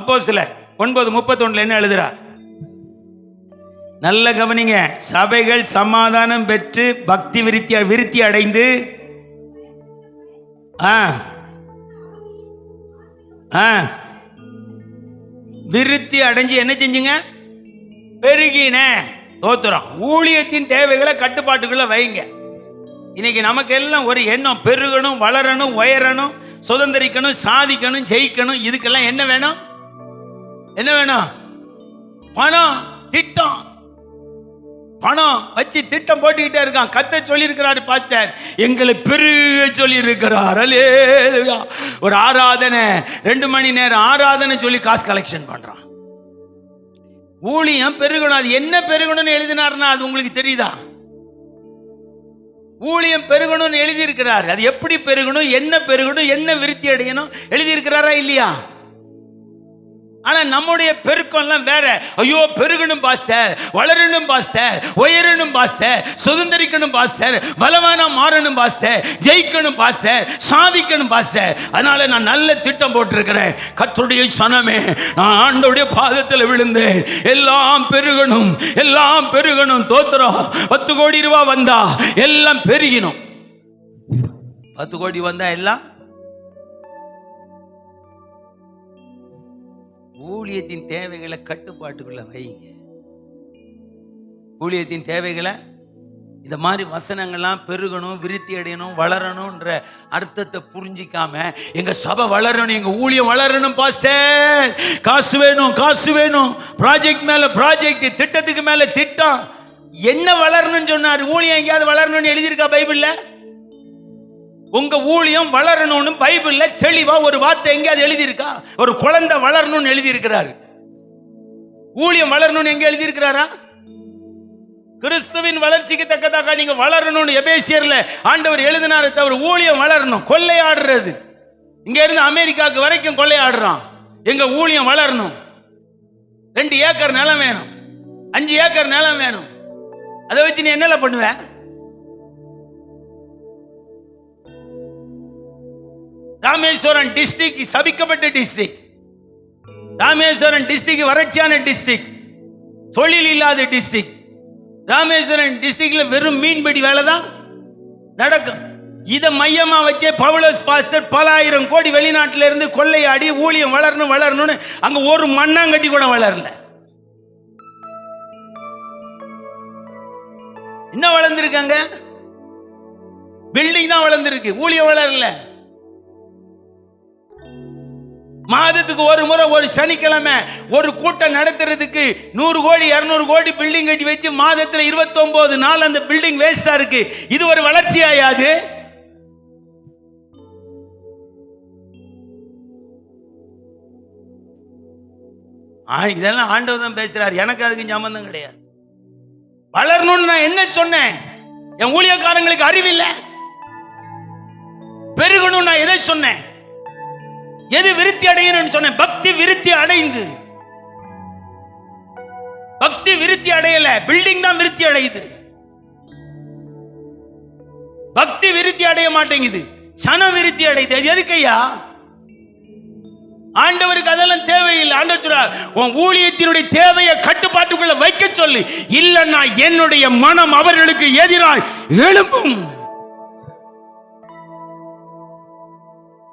அப்போ சில ஒன்பது முப்பத்தொன்னுல என்ன எழுதுறார் நல்ல கவனிங்க சபைகள் சமாதானம் பெற்று பக்தி விருத்தி விருத்தி அடைந்து ஆ ஆ விருத்தி அடைஞ்சு என்ன செஞ்சுங்க? பெருகின தோத்துறோம். ஊழியத்தின் தேவைகளை கட்டுப்பாட்டுக்குள்ள வைங்க. இன்னைக்கு நமக்கு எல்லாம் ஒரு எண்ணம் பெருகணும் வளரணும் உயரணும் சுதந்திரிக்கணும் சாதிக்கணும் ஜெயிக்கணும் இதுக்கெல்லாம் என்ன வேணும்? என்ன வேணும்? பணம் திட்டம். பணம் வச்சு திட்டம் போட்டுக்கிட்டே இருக்கான். கத்த சொல்லியிருக்கிறாரு பாஸ்டர். எங்களை பெருக சொல்லியிருக்கிறார். அல்லேலூயா. ஒரு ஆராதனை ரெண்டு மணி நேரம் ஆராதனை சொல்லி காசு கலெக்ஷன் பண்றான். ஊழியம் பெருகணும். அது என்ன பெருகணும்னு எழுதினார்னா அது உங்களுக்கு தெரியுதா? ஊழியம் பெருகணும்னு எழுதியிருக்கிறார். அது எப்படி பெருகணும்? என்ன பெருகணும்? என்ன விருத்தி அடையணும்? எழுதியிருக்கிறாரா இல்லையா? ஆனா நம்முடைய பெருக்கம்லாம் வேற. ஐயோ பெருகணும் பாஸ்டர் வளரணும் பாஸ்டர் உயரணும் பாஸ்டர் சுதந்திரிக்கணும் பாஸ்டர் பலவானா மாறணும் பாஸ்டர் ஜெயிக்கணும் பாஸ்டர் சாதிக்கணும் பாஸ்டர். அதனால நான் நல்ல திட்டம் போட்டிருக்கிறேன். கர்த்தருடைய சனமே நான் ஆண்டோடைய பாதத்தில் விழுந்தேன். எல்லாம் பெருகணும் எல்லாம் பெருகணும். தோத்துறோம் பத்து கோடி ரூபா வந்தா எல்லாம் பெருகினும். பத்து கோடி வந்தா எல்லாம் ஊழியத்தின் தேவைகளை கட்டுப்பாட்டுக்குள்ள வைங்க. ஊழியத்தின் தேவைகளை இந்த மாதிரி வசனங்கள்லாம் பெருகணும் விருத்தி அடையணும் வளரணும்ன்ற அர்த்தத்தை புரிஞ்சிக்காம எங்க சபை வளரணும் எங்க ஊழியம் வளரணும் பாஸ்டர். காசு வேணும் காசு வேணும். ப்ராஜெக்ட் மேல ப்ராஜெக்ட் திட்டத்துக்கு மேல திட்டம். என்ன வளரணும்னு சொன்னார்? ஊழியம் எங்கேயாவது வளரணும்னு எழுதியிருக்கா பைபிள்ல? உங்க ஊழியம் வளரணும்னு பைபிள்ல தெளிவா ஒரு வார்த்தை எங்கேயாவது எழுதியிருக்கா? ஒரு குழந்தை வளரணும்னு எழுதியிருக்கிறாரு. ஊழியம் வளரணும்னு எங்க எழுதியிருக்கிறாரா? கிறிஸ்துவின் வளர்ச்சிக்கு தக்கதாக நீங்க வளரணும்னு எபேசியர்ல ஆண்டவர் எழுதினாரு தவிர ஊழியம் வளரணும் கொள்ளையாடுறது. இங்க இருந்து அமெரிக்காவுக்கு வரைக்கும் கொள்ளையாடுறான். எங்க ஊழியம் வளரணும். ரெண்டு ஏக்கர் நிலம் வேணும். அஞ்சு ஏக்கர் நிலம் வேணும். அதை வச்சு நீ என்னல பண்ணுவேன் ராமேஸ்வரம் டிஸ்ட்ரிக்ட் சபிக்கப்பட்ட டிஸ்ட்ரிக்ட் ராமேஸ்வரம் டிஸ்ட்ரிக்ட் வறட்சியான டிஸ்ட்ரிக்ட் தொழில் இல்லாத டிஸ்ட்ரிக்ட் ராமேஸ்வரம் டிஸ்ட்ரிக்ட்ல வெறும் மீன்பிடி வேலை தான் நடக்கும். இதை மையமா வச்சே பவுலஸ் பாஸ்டர் பல ஆயிரம் கோடி வெளிநாட்டில இருந்து கொள்ளையாடி ஊழியம் வளரணும் வளரணும்னு அங்க ஒரு மண்ணாங்கட்டி கூட வளரல. என்ன வளர்ந்துருக்காங்க? பில்டிங் தான் வளர்ந்துருக்கு. ஊழியம் வளரல. மாதத்துக்கு ஒரு முறை ஒரு சனிக்கிழமை ஒரு கூட்டம் நடத்துறதுக்கு நூறு கோடி இரநூறு கோடி பில்டிங் கட்டி வச்சு மாதத்தில் இருபத்தொம்போது நாள் அந்த பில்டிங் வேஸ்டா இருக்கு. இது ஒரு வளர்ச்சியாயாது ஆ, இதெல்லாம் ஆண்டவர் தான் பேசுறாரு. எனக்கு அதுக்கு சம்பந்தம் கிடையாது. வளரணும்னு நான் என்ன சொன்னேன்? என் ஊழியக்காரங்களுக்கு அறிவில்லை. பெருகணும் நான் எதை சொன்னேன்? எது விருத்தி அடையணும்னு சொன்னேன்? பக்தி விருத்தி அடைந்து. பக்தி விருத்தி அடையல. பில்டிங் தான் விருத்தி அடையுது. பக்தி விருத்தி அடைய மாட்டேங்குது. சன விருத்தி அடையுது. அது எதுக்கையா ஆண்டவருக்கு அதெல்லாம் தேவையில்லை. ஆண்டவர் சொல்றார் உன் ஊழியத்தினுடைய தேவையை கட்டுப்பாட்டுக்குள்ள வைக்க சொல்லு. இல்லைன்னா என்னுடைய மனம் அவர்களுக்கு எதிராக எழும்பும்.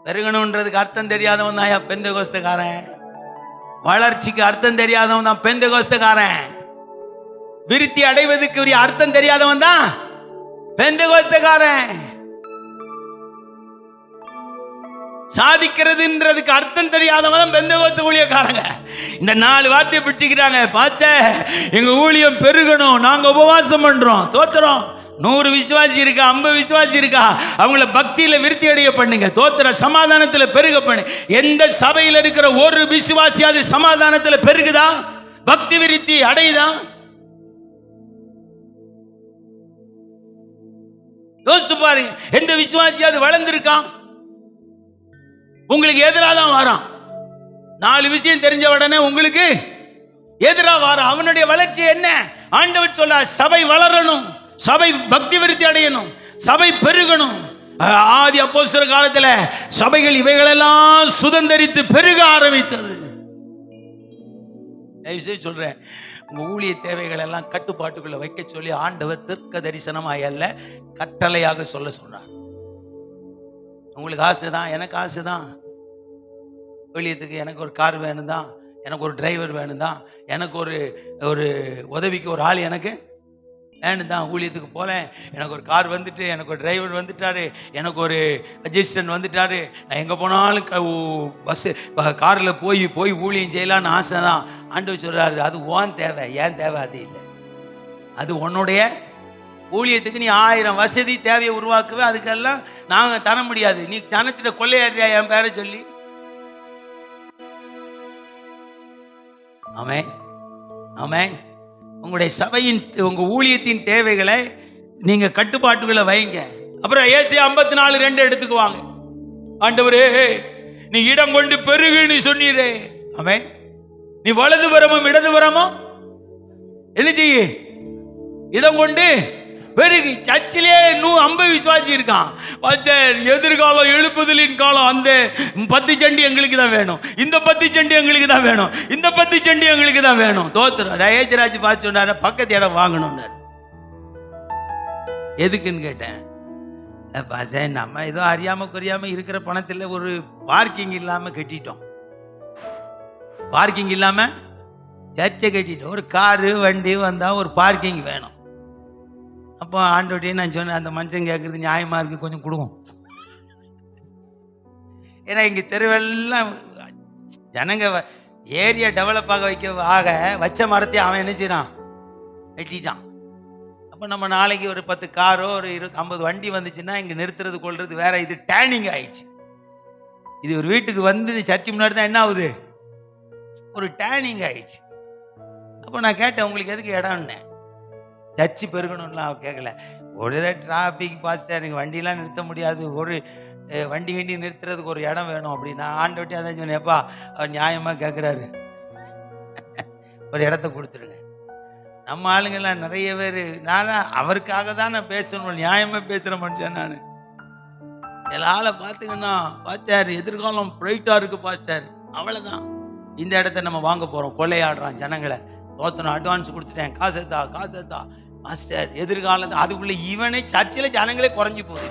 பெருகணுன்றதுக்கு அர்த்தம் தெரியாதவன் தான் பெந்த கோஸ்தக்காரன் வளர்ச்சிக்கு அர்த்தம் தெரியாதவன் தான் பெந்த கோஸ்தக்காரன் விருத்தி அடைவதற்கு உரிய அர்த்தம் தெரியாதவன் தான் பெந்த கோஸ்தக்காரன் சாதிக்கிறதுன்றதுக்கு அர்த்தம் தெரியாதவன் தான் பெந்த கோஸ்த ஊழியக்காரங்க. இந்த நாலு வார்த்தையை பிடிச்சிக்கிறாங்க. பாச்ச எங்க ஊழியம் பெருகணும். நாங்க உபவாசம் பண்றோம். தோத்துறோம். நூறு விசுவாசி இருக்கா ஐம்பது விசுவாசி இருக்கா? அவங்கள பக்தியில் விருத்தி அடைய பண்ணுங்க தோத்திர சமாதானத்தில் பெருக பண்ணு. எந்த சபையில் இருக்கிற ஒரு விசுவாசியாவது சமாதானத்தில் பெருகுதா? பக்தி விருத்தி அடையுதா? யோசிச்சு பாருங்க எந்த விசுவாசியாவது வளர்ந்துருக்கான் உங்களுக்கு எதிராக தான் வரான். நாலு விஷயம் தெரிஞ்ச உடனே உங்களுக்கு எதிராக வரான். அவனுடைய வளர்ச்சி என்ன? ஆண்டவர் சொல்ல சபை வளரணும். சபை பக்தி விருத்தி அடையணும். சபை பெருகணும். ஆதி ஆதி சில காலத்தில் சபைகள் இவைகளெல்லாம் சுதந்தரித்து பெருக ஆரம்பித்தது. தயவுசெய்து சொல்றேன் உங்க ஊழிய தேவைகள் எல்லாம் கட்டுப்பாட்டுக்குள்ள வைக்க சொல்லி ஆண்டவர் தீர்க்க தரிசனமாக அல்ல கட்டளையாக சொல்ல சொன்னார் உங்களுக்கு ஆசைதான் எனக்கு ஆசைதான். ஊழியத்துக்கு எனக்கு ஒரு கார் வேணும் தான் எனக்கு ஒரு டிரைவர் வேணும் தான் எனக்கு ஒரு ஒரு உதவிக்கு ஒரு ஆள் எனக்கு ஏன்னு தான் ஊழியத்துக்கு போகிறேன் எனக்கு ஒரு கார் வந்துட்டு எனக்கு ஒரு டிரைவர் வந்துட்டாரு எனக்கு ஒரு அசிஸ்டன்ட் வந்துட்டாரு. நான் எங்கே போனாலும் பஸ்ஸு காரில் போய் போய் ஊழியம் செய்யலான்னு ஆசை தான். ஆண்டு சொல்கிறாரு அது ஓன் தேவை ஏன் தேவை அது இல்லை. அது உன்னுடைய ஊழியத்துக்கு நீ ஆயிரம் வசதி தேவையை உருவாக்குவே அதுக்கெல்லாம் நாங்கள் தர முடியாது. நீ தனத்திட்ட கொள்ளையாடுறியா என் பேரை சொல்லி? ஆமென். ஆமென். உங்களுடைய சபையின் உங்கள் ஊழியத்தின் தேவைகளை நீங்கள் கட்டுப்பாட்டுகளை வைங்க. அப்புறம் ஏசி ஐம்பத்தி நாலு ரெண்டு எடுத்துக்குவாங்க. ஆண்டவரே நீ இடம் கொண்டு பெருகுன்னு சொன்னீரே. அவன் நீ வலது இடதுபுறமும் இடது என்ன செய்ய? இடம் கொண்டு பெருகி சர்ச்சிலே இன்னும் ஐம்பது விசுவாசி இருக்கான். பாஸ்டர் எதிர்காலம் எழுப்புதலின் காலம் அந்த பத்து சண்டி எங்களுக்கு தான் வேணும். இந்த பத்து சண்டி எங்களுக்கு தான் வேணும். இந்த பத்து சண்டி எங்களுக்கு தான் வேணும். தோத்துறோம். ரயேஜராஜ் பார்த்து சொன்னாரு பக்கத்து இடம் வாங்கணும்னாரு. எதுக்குன்னு கேட்டேன். பாஸ்டர் நம்ம ஏதோ அறியாமல் குறியாமல் இருக்கிற பணத்தில் ஒரு பார்க்கிங் இல்லாமல் கட்டிட்டோம். பார்க்கிங் இல்லாமல் சர்ச்சை கட்டிட்டோம். ஒரு காரு வண்டி வந்தால் ஒரு பார்க்கிங் வேணும். அப்போ ஆண்டோட்டே நான் சொன்னேன் அந்த மனுஷன் கேட்குறது நியாயமாக இருக்கு கொஞ்சம் கொடுக்கும் ஏன்னா இங்கே தெருவெல்லாம் ஜனங்க ஏரியா டெவலப் ஆக வைக்க ஆக வச்ச மரத்தை அவன் என்ன செய்கிறான் வெட்டிட்டான். அப்போ நம்ம நாளைக்கு ஒரு பத்து காரோ ஒரு இருபது ஐம்பது வண்டி வந்துச்சுன்னா இங்கே நிறுத்துறது கொள்றது வேற இது டேனிங் ஆயிடுச்சு. இது ஒரு வீட்டுக்கு வந்து சர்ச்சு முன்னாடி தான் என்ன ஆகுது? ஒரு டேனிங் ஆயிடுச்சு. அப்போ நான் கேட்டேன் உங்களுக்கு எதுக்கு இடம்னு. சர்ச்சு பெருகணும்லாம் அவ கேட்கல ஒரு டிராஃபிக் பாஸ்டர் எனக்கு வண்டிலாம் நிறுத்த முடியாது. ஒரு வண்டி வண்டி நிறுத்துறதுக்கு ஒரு இடம் வேணும் அப்படின்னா ஆண்டவட்டி அதான் சொன்னேன்ப்பா அவர் நியாயமாக கேட்குறாரு ஒரு இடத்த கொடுத்துருங்க. நம்ம ஆளுங்கெல்லாம் நிறைய பேர் நான் அவருக்காக தான் நான் பேசணும் நியாயமாக பேசுகிற மனுஷன் நான். சில ஆளை பார்த்துங்கன்னா பாஸ்டர் எதிர்காலம் பிரைட்டாக இருக்கு பாஸ்டர். அவ்வளோதான் இந்த இடத்த நம்ம வாங்க போகிறோம் கொள்ளையாடுறான் ஜனங்களை. தோத்தணும் அட்வான்ஸ் கொடுத்துட்டேன். காசு தா காசு தா. மாஸ்டர் எதிர்காலத்து அதுக்குள்ள இவனை சர்ச்சில் ஜனங்களே குறைஞ்சி போகுது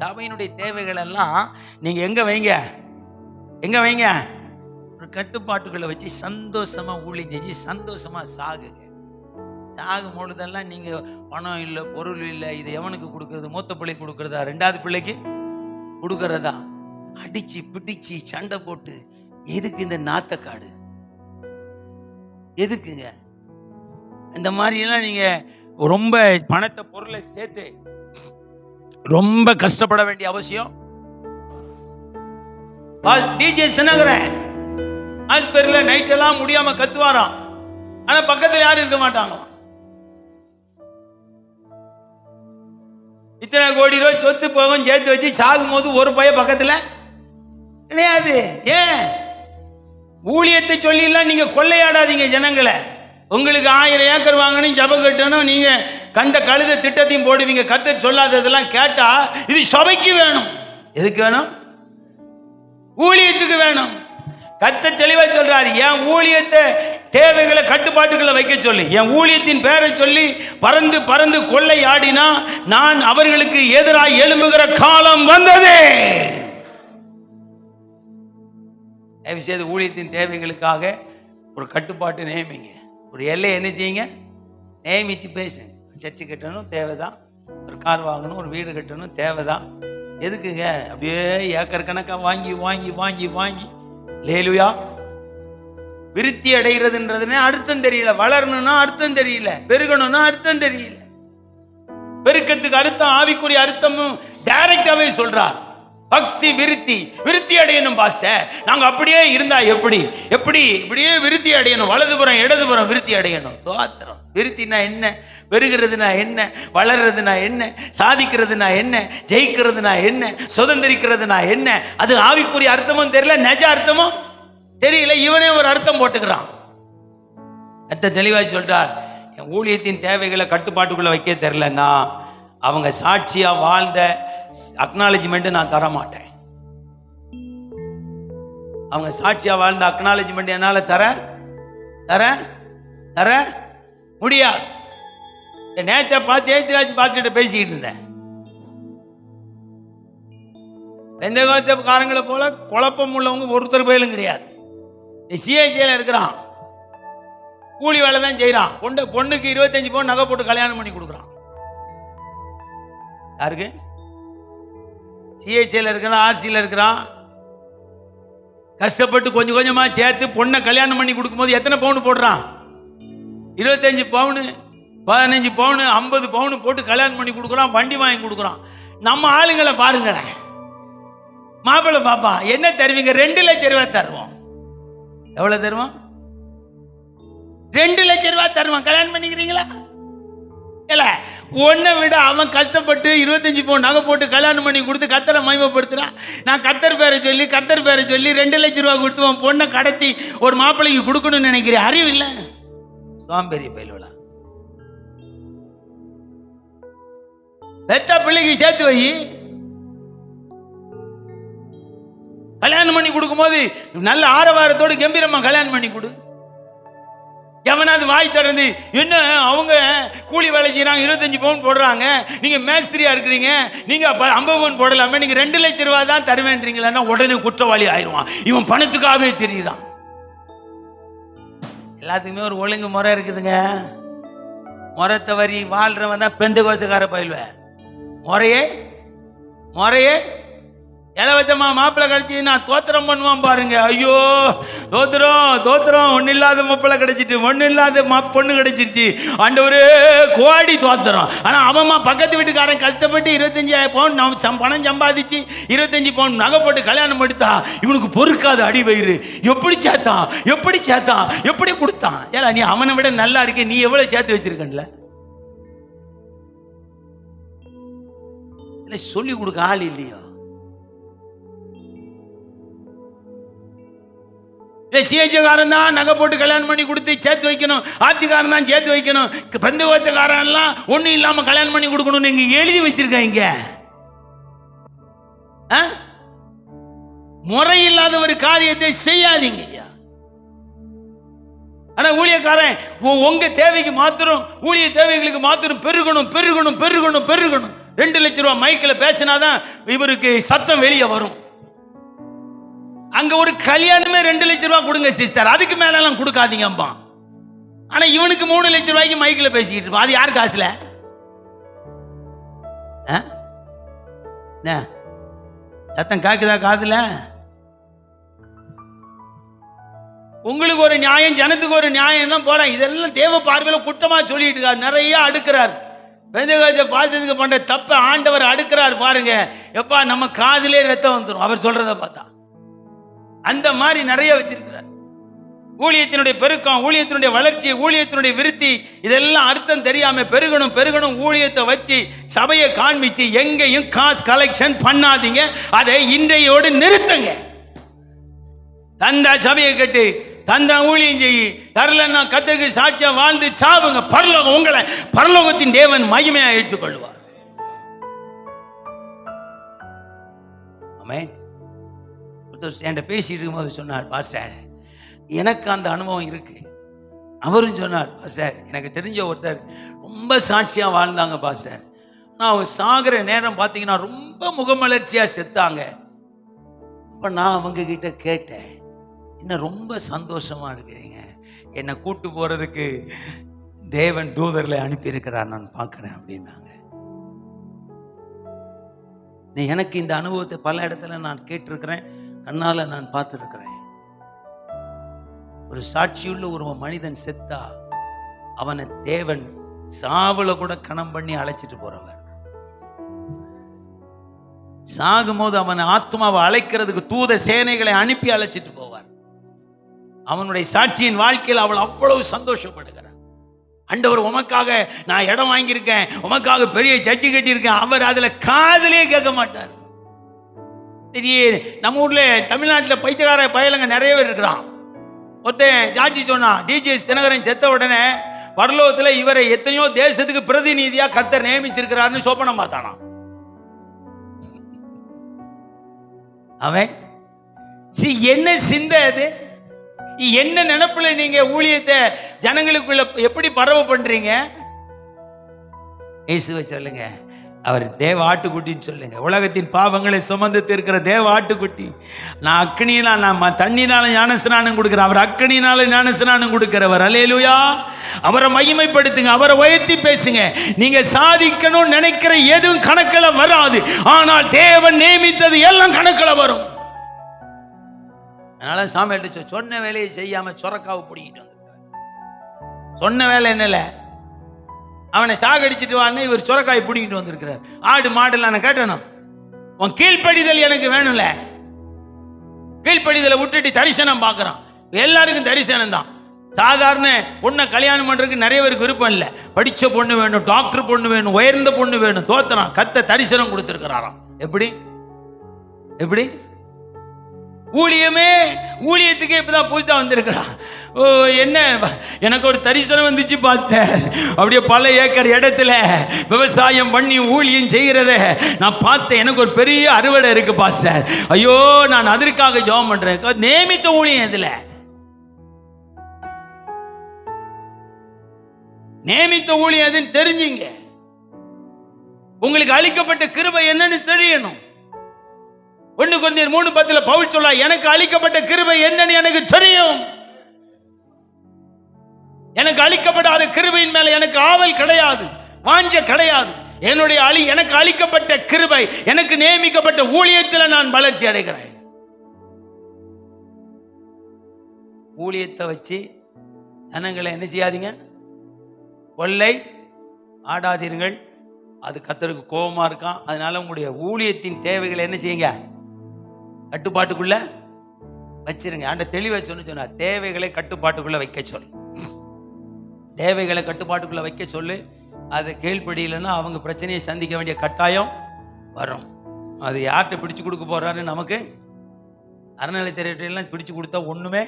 சபையினுடைய தேவைகள் எல்லாம் நீங்க எங்க வைங்க? எங்க வைங்க? ஒரு கட்டுப்பாட்டுகளை வச்சு சந்தோஷமா ஊழி செஞ்சு சந்தோஷமா சாகுங்க. சாகும் பொழுதெல்லாம் நீங்க பணம் இல்லை பொருள் இல்லை இது எவனுக்கு கொடுக்கறது? மூத்த பிள்ளை கொடுக்கறதா? ரெண்டாவது பிள்ளைக்கு கொடுக்கறதா? அடிச்சு பிடிச்சு சண்டை போட்டு எதுக்கு இந்த நாத்தக்காடு? எதுக்குங்க? இந்த மாதிரிலாம் நீங்க ரொம்ப பணத்தை பொருளை சேர்த்து ரொம்ப கஷ்டப்பட வேண்டிய அவசியம். டிஜே தினகரன். ஹாஸ்பிட்டலில் நைட் எல்லாம் முடியாம கத்துவாராம். ஆனா பக்கத்துல யாரும் இருக்க மாட்டாங்க. இத்தனை கோடி ரூபாய் சொத்து போகும் சேர்த்து வச்சு சாகும் போது ஒரு பைய பக்கத்துல கிடையாது. ஏன்? ஊழியத்தை சொல்லிலாம் நீங்க கொள்ளையாடாதீங்க ஜனங்களை. உங்களுக்கு ஆயிரம் ஏக்கர் வாங்கணும் ஜபம் கட்டணும் நீங்க கண்ட கழுத திட்டத்தையும் போடுவீங்க கத்தர் சொல்லாததெல்லாம் கேட்டா இது சபைக்கு வேணும். எதுக்கு வேணும்? ஊழியத்துக்கு வேணும். கத்த தெளிவா சொல்றாரு என் ஊழியத்தை தேவைகளை கட்டுப்பாட்டுகளை வைக்க சொல்லி. என் ஊழியத்தின் பேரை சொல்லி பறந்து பறந்து கொள்ளை ஆடினா நான் அவர்களுக்கு எதிராக எழும்புகிற காலம் வந்ததே. தயவு செய்து ஊழியத்தின் தேவைகளுக்காக ஒரு கட்டுப்பாட்டு நியமிங்க. ஒரு எல்லை என்ன செய்யுங்க? நியமிச்சு பேசுங்க. சர்ச்சு கட்டணும் தேவைதான். ஒரு கார் வாங்கணும் ஒரு வீடு கட்டணும் தேவைதான். எதுக்குங்க? அப்படியே ஏக்கர் கணக்காக வாங்கி வாங்கி வாங்கி வாங்கி. லேலுயா விருத்தி அடைகிறதுன்றதுனே அர்த்தம் தெரியல. வளரணும்னா அர்த்தம் தெரியல. பெருகணும்னா அர்த்தம் தெரியல. பெருக்கத்துக்கு அர்த்தம் ஆவிக்குரிய அர்த்தமும் டைரக்டாவே சொல்றார். பக்தி விருத்தி விருத்தி அடையணும் பாஸ்டர். நாங்கள் அப்படியே இருந்தா எப்படி? எப்படி? இப்படியே விருத்தி அடையணும் வலதுபுறம் இடதுபுறம் விருத்தி அடையணும். சுவாத்திரம் விருத்தினா என்ன? பெருகிறதுனா என்ன? வளர்றதுனா என்ன? சாதிக்கிறதுனா என்ன? ஜெயிக்கிறதுனா என்ன? சுதந்திரிக்கிறதுனா என்ன? அது ஆவிக்குரிய அர்த்தமும் தெரியல நெஜ அர்த்தமும் தெரியல. இவனே ஒரு அர்த்தம் போட்டுக்கிறான். அத்த தெளிவாக சொல்றார் என் ஊழியத்தின் தேவைகளை கட்டுப்பாட்டுக்குள்ள வைக்க தெரிலன்னா அவங்க சாட்சியா வாழ்ந்த அக்னாலஜ்மெண்ட் நான் தர மாட்டேன் அவங்க சாட்சியா வாழ்ந்த அக்னாலஜ்மெண்ட் என்னால தர? தர? தர? முடியாது. நேற்ற பார்த்து ஏசிராஜ் பார்த்துட்டு பேசிக்கிட்டு இருந்தேன். எந்த காரங்களை போல குழப்பம் உள்ளவங்க ஒருத்தர் பேரும் கிடையாது. சிஐசியில் இருக்கிறான். கூலி வேலை தான் செய்கிறான் பொண்ணு பொண்ணுக்கு இருபத்தஞ்சு பவுன் நகை போட்டு கல்யாணம் பண்ணி கொடுக்குறான். யாருக்கு? சிஎஸ்சியில் இருக்கிறான் ஆர்சியில் இருக்கிறான். கஷ்டப்பட்டு கொஞ்சம் கொஞ்சமாக சேர்த்து பொண்ணை கல்யாணம் பண்ணி கொடுக்கும்போது எத்தனை பவுன் போடுறான்? இருபத்தஞ்சி பவுனு பதினஞ்சு பவுனு ஐம்பது பவுனு போட்டு கல்யாணம் பண்ணி கொடுக்குறான் வண்டி வாங்கி கொடுக்குறான். நம்ம ஆளுங்களை பாருங்களேன். மாப்பிள்ளை பாப்பா என்ன தருவீங்க? ரெண்டு லட்ச ரூபா தருவோம். எவ்வளோ தருவோம்? ரெண்டு லட்ச ரூபா தருவோம். கல்யாணம் பண்ணிக்கிறீங்களா? இல்லை. ஒன்றை விட அவன் கஷ்டப்பட்டு இருபத்தஞ்சு பவுன் நகை போட்டு கல்யாணம் பண்ணி கொடுத்து கத்தரை மகிமைப்படுத்துறான் நான் கத்தர் பேரை சொல்லி கத்தர் பேரை சொல்லி ரெண்டு லட்சம் ரூபாய் கொடுத்து உன் பொண்ணை கடத்தி ஒரு மாப்பிள்ளைக்கு கொடுக்கணும்னு நினைக்கிறேன் அறிவு இல்லை? சோம்பேறி பயிலுவலா? பெற்ற பிள்ளைக்கு சேர்த்து வை. கல்யாணம் பண்ணி கொடுக்கும்போது நல்ல ஆரவாரத்தோடு கம்பீரமா கல்யாணம் பண்ணி கொடு. எவனாவது வாய் திறந்து என்ன அவங்க கூலி வேலை செய்கிறாங்க இருபத்தஞ்சி பவுன் போடுறாங்க நீங்கள் மேஸ்திரியாக இருக்கிறீங்க நீங்கள் அப்போ ஐம்பது பவுன் போடலாமே நீங்கள் ரெண்டு லட்சம் ரூபா தான் தருவேன்றீங்களா உடனே குற்றவாளி ஆயிடுவான். இவன் பணத்துக்காகவே தெரியுறான். எல்லாத்துக்குமே ஒரு ஒழுங்கு முறை இருக்குதுங்க. முறை தவறி வாழ்றவன் தான் பெந்த கோசக்கார பயில்வேன். முறையே முறையே இளவச்சமா மாப்பிள்ளை கிடைச்சி நான் தோத்திரம் பண்ணுவான் பாருங்க. ஐயோ தோத்திரம் தோத்திரம் ஒன்றும் இல்லாத மாப்பிள்ளை கிடைச்சிட்டு ஒன்றும் இல்லாத மா பொண்ணு கிடைச்சிருச்சு. ஒரு கோடி தோத்திரம் ஆனால் அவன்மா பக்கத்து வீட்டுக்காரன் கஷ்டப்பட்டு இருபத்தஞ்சாயிரம் பவுன் நம்ம சம் பணம் சம்பாதிச்சு இருபத்தஞ்சி பவுன் நகை போட்டு கல்யாணம் எடுத்தா இவனுக்கு பொறுக்காது அடி வயிறு. எப்படி சேர்த்தான் எப்படி சேர்த்தான் எப்படி கொடுத்தான்? ஏலா நீ அவனை விட நல்லா இருக்க. நீ எவ்வளோ சேர்த்து வச்சிருக்கல சொல்லி கொடுக்க ஆள் இல்லையோ? இல்லை சிஹெச்காரன் தான் நகை போட்டு கல்யாணம் பண்ணி கொடுத்து சேர்த்து வைக்கணும். ஆட்சிக்காரன் தான் சேர்த்து வைக்கணும். பந்து எல்லாம் ஒன்றும் இல்லாமல் கல்யாணம் பண்ணி கொடுக்கணும்னு இங்கே எழுதி வச்சிருக்காங்க ஆ? முறையில்லாத ஒரு காரியத்தை செய்யாதீங்க ஐயா. ஆனா ஊழியக்காரன் உங்க தேவைக்கு மாத்திரம் ஊழிய தேவைகளுக்கு மாத்திரம் பெருகணும் பெருகணும் பெருகணும் பெருகணும். ரெண்டு லட்ச ரூபா மைக்கில் பேசினாதான் இவருக்கு சத்தம் வெளியே வரும். அங்க ஒரு கல்யாணமே ரெண்டு லட்சம் ரூபா கொடுங்க சிஸ்டர் அதுக்கு மேல எல்லாம் ஆனால் ஆனா இவனுக்கு மூணு லட்சம் ரூபாய்க்கு மைக்கில் பேசிக்கிட்டு இருப்பான் அது யார் காசுல? ஆ? சத்தம் காக்குதா காதுல? உங்களுக்கு ஒரு நியாயம் ஜனத்துக்கு ஒரு நியாயம் போல இதெல்லாம் தேவ பார்வையில் குற்றமா சொல்லிட்டு இருக்கார். நிறைய அடுக்கிறார். பெந்தகாஜ பாசத்துக்கு பண்ற தப்ப ஆண்டவர் அடுக்கிறார் பாருங்க. எப்பா நம்ம காதிலே ரத்தம் வந்துடும் அவர் சொல்றத பார்த்தா. அந்த மாதிரி நிறைய வச்சிருக்கிறார். ஊழியத்தினுடைய பெருக்கம் ஊழியத்தினுடைய வளர்ச்சி ஊழியத்தினுடைய விருத்தி இதெல்லாம் அர்த்தம் தெரியாம பெருகணும் பெருகணும் ஊழியத்தை வச்சு சபையை காண்பிச்சு எங்கேயும் காசு கலெக்ஷன் பண்ணாதீங்க. அதை இன்றையோடு நிறுத்துங்க. தந்தா சபையை கட்டு தந்தா ஊழியம் செய்யி தரலன்னா கத்தருக்கு சாட்சியா வாழ்ந்து சாவுங்க. பரலோகம் உங்களை பரலோகத்தின் தேவன் மகிமையா ஏற்றுக்கொள்வார். அமேன் ஒருத்தர் என்கிட்ட பேசிட்டு இருக்கும்போது சொன்னார் பாஸ்டர் எனக்கு அந்த அனுபவம் இருக்கு. அவரும் சொன்னார் பாஸ்டர் எனக்கு தெரிஞ்ச ஒருத்தர் ரொம்ப சாட்சியாக வாழ்ந்தாங்க பாஸ்டர் நான் அவங்க சாகிற நேரம் பார்த்தீங்கன்னா ரொம்ப முகமலர்ச்சியாக செத்தாங்க. அப்போ நான் அவங்க கிட்ட கேட்டேன் என்ன ரொம்ப சந்தோஷமா இருக்கிறீங்க? என்னை கூட்டு போறதுக்கு தேவன் தூதர்களை அனுப்பியிருக்கிறார் நான் பார்க்குறேன் அப்படின்னாங்க. நீ எனக்கு இந்த அனுபவத்தை பல இடத்துல நான் கேட்டிருக்கிறேன். கண்ணால நான் பார்த்துருக்கிறேன். ஒரு சாட்சியுள்ள ஒரு மனிதன் செத்தா அவனை தேவன் சாவுல கூட கணம் பண்ணி அழைச்சிட்டு போறவர். சாகும்போது அவன் ஆத்மாவை அழைக்கிறதுக்கு தூத சேனைகளை அனுப்பி அழைச்சிட்டு போவார். அவனுடைய சாட்சியின் வாழ்க்கையில் அவள் அவ்வளவு சந்தோஷப்படுகிறார் அண்டவர் உமக்காக நான் இடம் வாங்கியிருக்கேன். உமக்காக பெரிய சர்ச்சை கட்டியிருக்கேன். அவர் அதில் காதலே கேட்க மாட்டார். திடீர் நம்ம ஊர்ல தமிழ்நாட்டில் பைத்தியக்கார பயலுங்க நிறைய பேர் இருக்கிறான். ஒருத்தன் ஜாட்சி சொன்னான் டிஜிஎஸ் தினகரன் செத்த உடனே வரலோகத்தில் இவரை எத்தனையோ தேசத்துக்கு பிரதிநிதியா கர்த்தர் நியமிச்சிருக்கிறாருன்னு சோப்பனம் பார்த்தானா அவன் சி என்ன சிந்தை அது? என்ன நினைப்புல நீங்க ஊழியத்தை ஜனங்களுக்குள்ள எப்படி பரவ பண்றீங்க? இயேசுவை சொல்லுங்க. அவர் தேவ ஆட்டுக்குட்டின்னு சொல்லுங்க. உலகத்தின் பாவங்களை சுமந்து தீர்க்கிற தேவ ஆட்டுக்குட்டி. நான் அக்னியினால் நான் ம- தண்ணினால ஞானஸ்நானம் கொடுக்குறேன். அவர் அக்னினால ஞானஸ்நானம் கொடுக்கிறவர். அலேலுயா அவரை மகிமைப்படுத்துங்க. அவரை உயர்த்தி பேசுங்க. நீங்க சாதிக்கணும்னு நினைக்கிற எதுவும் கணக்கில் வராது. ஆனால் தேவன் நியமித்தது எல்லாம் கணக்கில் வரும். அதனால சாமி சொ- சொன்ன வேலையை செய்யாம சொரக்காவை பிடிக்கிட்டு வந்திருக்காரு. சொன்ன வேலை என்னல அவனை சாகடிச்சிட்டு வான்னு இவர் சுரக்காய் பிடிக்கிட்டு வந்திருக்கிறார். ஆடு மாடெல்லாம் நான் கேட்டணும் உன் கீழ்ப்படிதல் எனக்கு வேணும்ல. கீழ்ப்படிதலை விட்டுட்டு தரிசனம் பார்க்குறான். எல்லாருக்கும் தரிசனம் தான். சாதாரண பொண்ணை கல்யாணம் பண்ணுறதுக்கு நிறைய பேருக்கு விருப்பம் இல்லை. படித்த பொண்ணு வேணும் டாக்டர் பொண்ணு வேணும் உயர்ந்த பொண்ணு வேணும் தோத்தறான். கத்த தரிசனம் கொடுத்துருக்கிறாராம். எப்படி? எப்படி? ஊழியமே ஊழியத்துக்கே இப்பதான் பூஜா வந்திருக்கிறான். ஓ என்ன? எனக்கு ஒரு தரிசனம் வந்துச்சு பாஸ்டர். அப்படியே பல ஏக்கர் இடத்துல விவசாயம் பண்ணி ஊழியம் செய்கிறத நான் பார்த்தேன். எனக்கு ஒரு பெரிய அறுவடை இருக்கு பாஸ்டர். ஐயோ நான் அதற்காக ஜெபம் பண்றேன். நியமித்த ஊழியம் இதில் நியமித்த ஊழியம் எதுன்னு தெரிஞ்சுங்க. உங்களுக்கு அளிக்கப்பட்ட கிருபை என்னன்னு தெரியணும். ஒண்ணு குழந்தையர் மூணு பத்துல பவுல் சொல்ல எனக்கு அளிக்கப்பட்ட கிருபை என்னன்னு எனக்கு தெரியும். எனக்கு அளிக்கப்படாத கிருபையின் மேல எனக்கு ஆவல் கிடையாது வாஞ்ச கிடையாது. என்னுடைய அழி எனக்கு அளிக்கப்பட்ட கிருபை எனக்கு நியமிக்கப்பட்ட ஊழியத்தில் நான் வளர்ச்சி அடைகிறேன். ஊழியத்தை வச்சு ஜனங்களை என்ன செய்யாதீங்க? கொள்ளை ஆடாதீர்கள். அது கத்தருக்கு கோபமா இருக்கான். அதனால உங்களுடைய ஊழியத்தின் தேவைகளை என்ன செய்யுங்க? கட்டுப்பாட்டுக்குள்ள வச்சிருங்க. ஆண்ட தெளிவா சொன்னு சொன்னார் தேவைகளை கட்டுப்பாட்டுக்குள்ள வைக்க சொல் தேவைகளை கட்டுப்பாட்டுக்குள்ள வைக்க சொல்லு. அதை கேள்படியிலன்னா அவங்க பிரச்சனையை சந்திக்க வேண்டிய கட்டாயம் வரும். அது யார்கிட்ட பிடிச்சு கொடுக்க போறாரு நமக்கு அறநிலைத்துறையெல்லாம் பிடிச்சு கொடுத்தா ஒண்ணுமே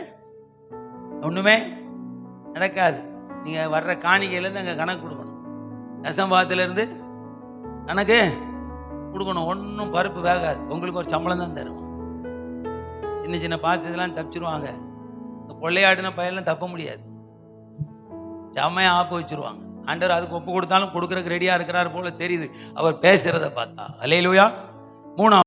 ஒண்ணுமே நடக்காது. நீங்க வர்ற காணிக்கையிலேருந்து அங்கே கணக்கு கொடுக்கணும். தசம்பாவத்திலேருந்து கணக்கு கொடுக்கணும். ஒன்றும் பருப்பு வேகாது. உங்களுக்கு ஒரு சம்பளம் தான் தருவோம். சின்ன சின்ன பாசத்தெல்லாம் தப்பிச்சிருவாங்க. இந்த கொள்ளையாடின பையன்லாம் தப்ப முடியாது. செம்மையா ஆப்பு வச்சிருவாங்க. ஆண்டவர் அதுக்கு ஒப்பு கொடுத்தாலும் கொடுக்கறதுக்கு ரெடியா இருக்கிறார் போல தெரியுது. அவர் பேசுகிறத பார்த்தா. அலையிலுயா மூணாம்